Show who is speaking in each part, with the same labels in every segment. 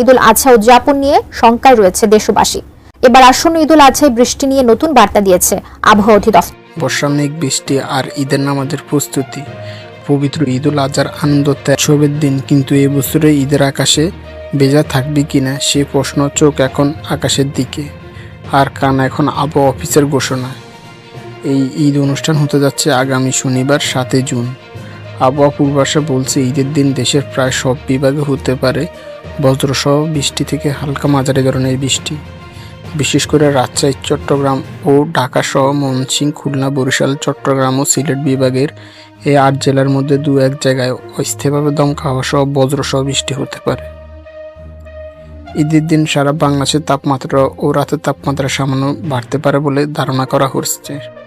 Speaker 1: ঈদুল আজহা উদযাপন নিয়ে শঙ্কায় রয়েছে দেশবাসী। এবার আসন্ন ঈদুল আজহায় বৃষ্টি নিয়ে নতুন বার্তা দিয়েছে আবহাওয়া অধিদপ্তর।
Speaker 2: বর্ষা মেঘ বৃষ্টি আর ঈদের নামাজের প্রস্তুতি। পবিত্র ঈদুল আজহার আনন্দ উৎসবের দিন, কিন্তু এবছরে ঈদের আকাশে ভেজা থাকবে কিনা সে প্রশ্ন চোখ এখন আকাশের দিকে। আর কান এখন আবহাওয়া অফিসের ঘোষণা এই ঈদ অনুষ্ঠান হতে যাচ্ছে আগামী শনিবার সাতই জুন। আবহাওয়া পূর্বাসে বলছে, ঈদের দিন দেশের প্রায় সব বিভাগে হতে পারে বজ্রসহ বৃষ্টি থেকে হালকা মাঝারি ধরনের বৃষ্টি। বিশেষ করে রাজশাহী, চট্টগ্রাম ও ঢাকা সহ ময়মনসিংহ, খুলনা, বরিশাল, চট্টগ্রাম ও সিলেট বিভাগের এই আট জেলার মধ্যে দু এক জায়গায় অস্থায়ীভাবে দমকা সহ বজ্রসহ বৃষ্টি হতে পারে। ঈদের দিন সারা বাংলাদেশের তাপমাত্রা ও রাতের তাপমাত্রা সামান্য বাড়তে পারে বলে ধারণা করা হচ্ছে।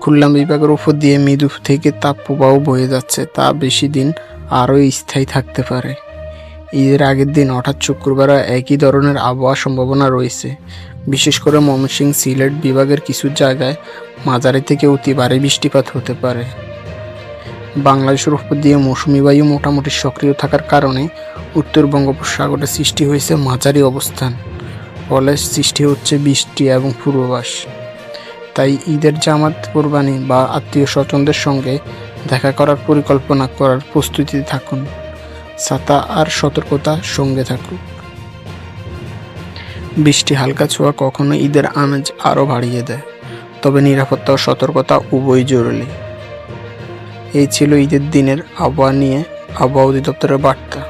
Speaker 2: খুলনা বিভাগের উপর দিয়ে মৃদু থেকে তাপ প্রবাহ বয়ে যাচ্ছে, তা বেশি দিন আরও স্থায়ী থাকতে পারে। ঈদের আগের দিন অর্থাৎ শুক্রবার একই ধরনের আবহাওয়ার সম্ভাবনা রয়েছে। বিশেষ করে ময়মনসিংহ সিলেট বিভাগের কিছু জায়গায় মাঝারি থেকে অতি ভারী বৃষ্টিপাত হতে পারে। বাংলাদেশের উপর দিয়ে মৌসুমি বায়ু মোটামুটি সক্রিয় থাকার কারণে উত্তর বঙ্গোপসাগরে সৃষ্টি হয়েছে মাঝারি অবস্থান। ফলে সৃষ্টি হচ্ছে বৃষ্টি এবং পূর্বাভাস। তাই ঈদের জামাত কোরবানি বা আত্মীয় স্বজনদের সঙ্গে দেখা করার পরিকল্পনা করার প্রস্তুতিতে থাকুন। ছাতা আর সতর্কতা সঙ্গে থাকুক বৃষ্টি হালকা ছোঁয়া কখনো ঈদের আমেজ আরও বাড়িয়ে দেয়, তবে নিরাপত্তা ও সতর্কতা উভয় জরুরি। এই ছিল ঈদের দিনের আবহাওয়া নিয়ে আবহাওয়া অধিদপ্তরের বার্তা।